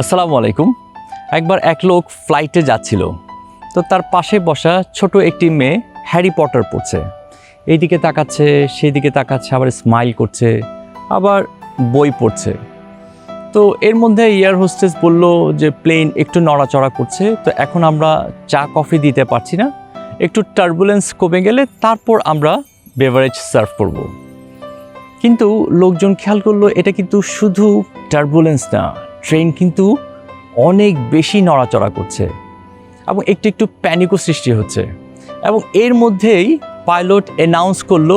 আসসালামু আলাইকুম। একবার এক লোক ফ্লাইটে যাচ্ছিল। তো তার পাশে বসা ছোট একটি মেয়ে হ্যারি পটার পড়ছে। এইদিকে তাকাচ্ছে, সেইদিকে তাকাচ্ছে, আবার স্মাইল করছে, আবার বই পড়ছে। তো এর মধ্যে এয়ার হোস্টেস বলল যে, প্লেন একটু নড়াচড়া করছে, তো এখন আমরা চা, কফি দিতে পারছি না। একটু টার্বুলেন্স কমে গেলে তারপর আমরা বেভারেজ সার্ভ করব। কিন্তু লোকজন খেয়াল করল, এটা কিন্তু শুধু টার্বুলেন্স না। ট্রেন কিন্তু অনেক বেশি নড়াচড়া করছে এবং একটু একটু প্যানিকও সৃষ্টি হচ্ছে এবং এর মধ্যেই পাইলট অ্যানাউন্স করল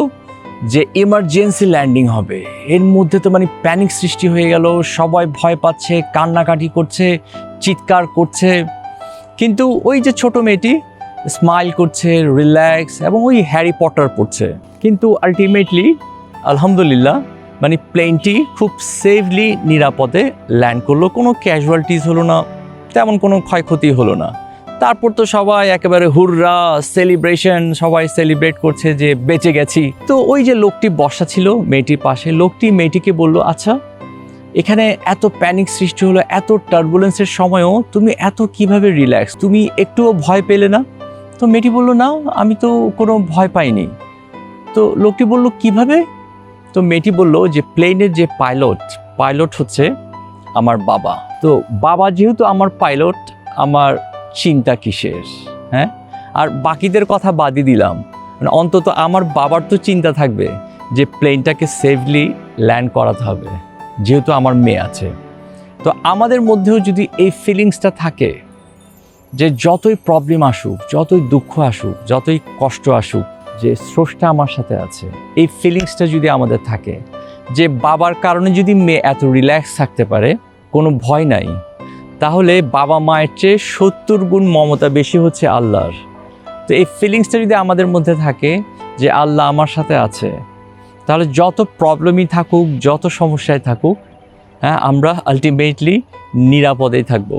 যে এমার্জেন্সি ল্যান্ডিং হবে। এর মধ্যে তো মানে প্যানিক সৃষ্টি হয়ে গেল, সবাই ভয় পাচ্ছে, কান্নাকাটি করছে, চিৎকার করছে। কিন্তু ওই যে ছোট মেয়েটি স্মাইল করছে রিল্যাক্স এবং ওই হ্যারি পটার পড়ছে। কিন্তু আলটিমেটলি আলহামদুলিল্লাহ মানে প্লেনটি খুব সেফলি নিরাপদে ল্যান্ড করল। কোনো ক্যাজুয়ালিটিস হলো না, তেমন কোনো ক্ষয়ক্ষতি হলো না। তারপর তো সবাই একেবারে হুররা সেলিব্রেশন সবাই সেলিব্রেট করছে যে বেঁচে গেছি। তো ওই যে লোকটি বসা ছিল মেয়েটির পাশে, লোকটি মেয়েটিকে বলল আচ্ছা এখানে এত প্যানিক সৃষ্টি হলো, এত টার্বুলেন্সের সময়ও তুমি এত কীভাবে রিল্যাক্স তুমি একটুও ভয় পেলে না? তো মেয়েটি বলল, না, আমি তো কোনো ভয় পাইনি। তো লোকটি বলল, কীভাবে? তো মেয়েটি বলল যে প্লেনের যে পাইলট পাইলট হচ্ছে আমার বাবা। তো বাবা যেহেতু আমার পাইলট আমার চিন্তা কিসের? হ্যাঁ? আর বাকিদের কথা বাদই দিলাম। মানে অন্তত আমার বাবার তো চিন্তা থাকবে যে প্লেনটাকে সেফলি ল্যান্ড করাতে হবে, যেহেতু আমার মেয়ে আছে। তো আমাদের মধ্যেও যদি এই ফিলিংসটা থাকে যে যতই প্রবলেম আসুক, যতই দুঃখ আসুক, যতই কষ্ট আসুক যে স্রষ্টা আমার সাথে আছে, এই ফিলিংসটা যদি আমাদের থাকে, যে বাবার কারণে যদি মেয়ে এত রিল্যাক্স থাকতে পারে, কোনো ভয় নাই, তাহলে বাবা মায়ের চেয়ে সত্তর গুণ মমতা বেশি হচ্ছে আল্লাহর। তো এই ফিলিংসটা যদি আমাদের মধ্যে থাকে, যে আল্লাহ আমার সাথে আছে, তাহলে যত প্রবলেমই থাকুক, যত সমস্যায় থাকুক হ্যাঁ আমরা আলটিমেটলি নিরাপদেই থাকব।